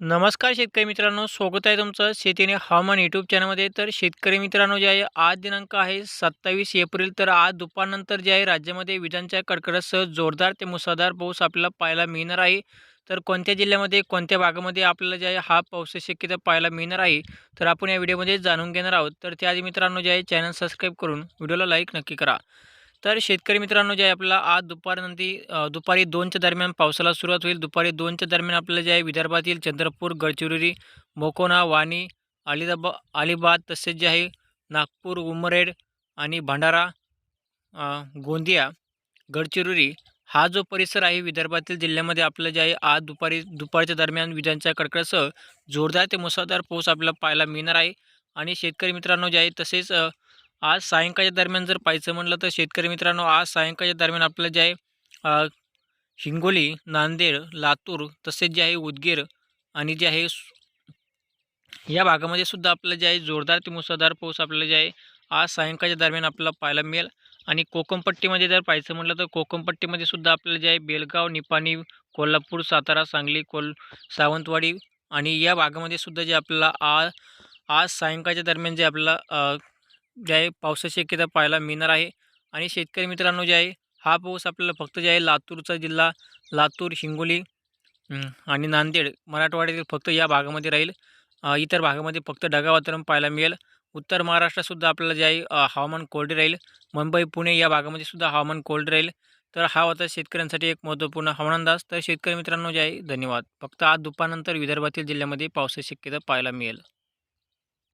नमस्कार शेतकरी मित्रांनो स्वागत आहे तुमचं शेतीने हवामान यूट्यूब चॅनलमध्ये तर शेतकरी मित्रांनो जे आहे आज दिनांक आहे सत्तावीस एप्रिल. तर आज दुपारनंतर जे आहे राज्यामध्ये विजांच्या कडकडासह जोरदार ते मुसळधार पाऊस आपल्याला पाहायला मिळणार आहे. तर कोणत्या जिल्ह्यामध्ये कोणत्या भागामध्ये आपल्याला जे आहे हा पावसाची शक्यता पाहायला मिळणार आहे? तर आपण या व्हिडिओमध्ये जाणून घेणार आहोत. तर त्याआधी मित्रांनो जे आहे चॅनल सबस्क्राईब करून व्हिडिओला लाईक नक्की करा. तर शेतकरी मित्रांनो जे आहे आपला आज दुपारनंतर दुपारी दोनच्या दरम्यान पावसाला सुरुवात होईल. दुपारी दोनच्या दरम्यान आपल्याला जे आहे विदर्भातील चंद्रपूर गडचिरोली मोकोना वाणी अलिदाबा अलिबाग तसेच जे आहे नागपूर उमरेड आणि भंडारा गोंदिया गडचिरोली हा जो परिसर आहे विदर्भातील जिल्ह्यामध्ये आपलं जे आहे आज दुपारी दुपारच्या दरम्यान विजांच्या कडकडासह जोरदार ते मुसळधार पाऊस आपल्याला पाहायला मिळणार आहे. आणि शेतकरी मित्रांनो जे आहे तसेच आज सायंकाळच्या दरम्यान जर पाहायचं म्हटलं तर शेतकरी मित्रांनो आज सायंकाळच्या दरम्यान आपलं जे आहे हिंगोली नांदेड लातूर तसेच जे आहे उदगीर आणि जे आहे सु- या भागामध्ये सुद्धा आपलं जे आहे जोरदार ते मुसळधार पाऊस आपल्याला जे आहे आज सायंकाळच्या दरम्यान आपल्याला पाहायला मिळेल. आणि कोकमपट्टीमध्ये जर पाहायचं म्हटलं तर कोकमपट्टीमध्ये सुद्धा आपल्याला जे आहे बेलगाव निपाणी कोल्हापूर सातारा सांगली कोल सावंतवाडी आणि या भागामध्ये सुद्धा जे आपल्याला आज आज सायंकाळच्या दरम्यान जे आपल्याला जे आहे पावसाची शक्यता पाहायला मिळणार आहे. आणि शेतकरी मित्रांनो जे आहे हा पाऊस आपल्याला फक्त जे आहे लातूरचा जिल्हा लातूर हिंगोली आणि नांदेड मराठवाड्यातील फक्त या भागामध्ये राहील. इतर भागामध्ये फक्त ढगा वातावरण पाहायला मिळेल. उत्तर महाराष्ट्रातसुद्धा आपल्याला जे आहे हवामान कोरडे राहील. मुंबई पुणे या भागामध्ये सुद्धा हवामान कोरडे राहील. तर हा होता शेतकऱ्यांसाठी एक महत्त्वपूर्ण हवामान अंदाज. तर शेतकरी मित्रांनो जे आहे धन्यवाद. फक्त आज दुपारनंतर विदर्भातील जिल्ह्यामध्ये पावसाची शक्यता पाहायला मिळेल.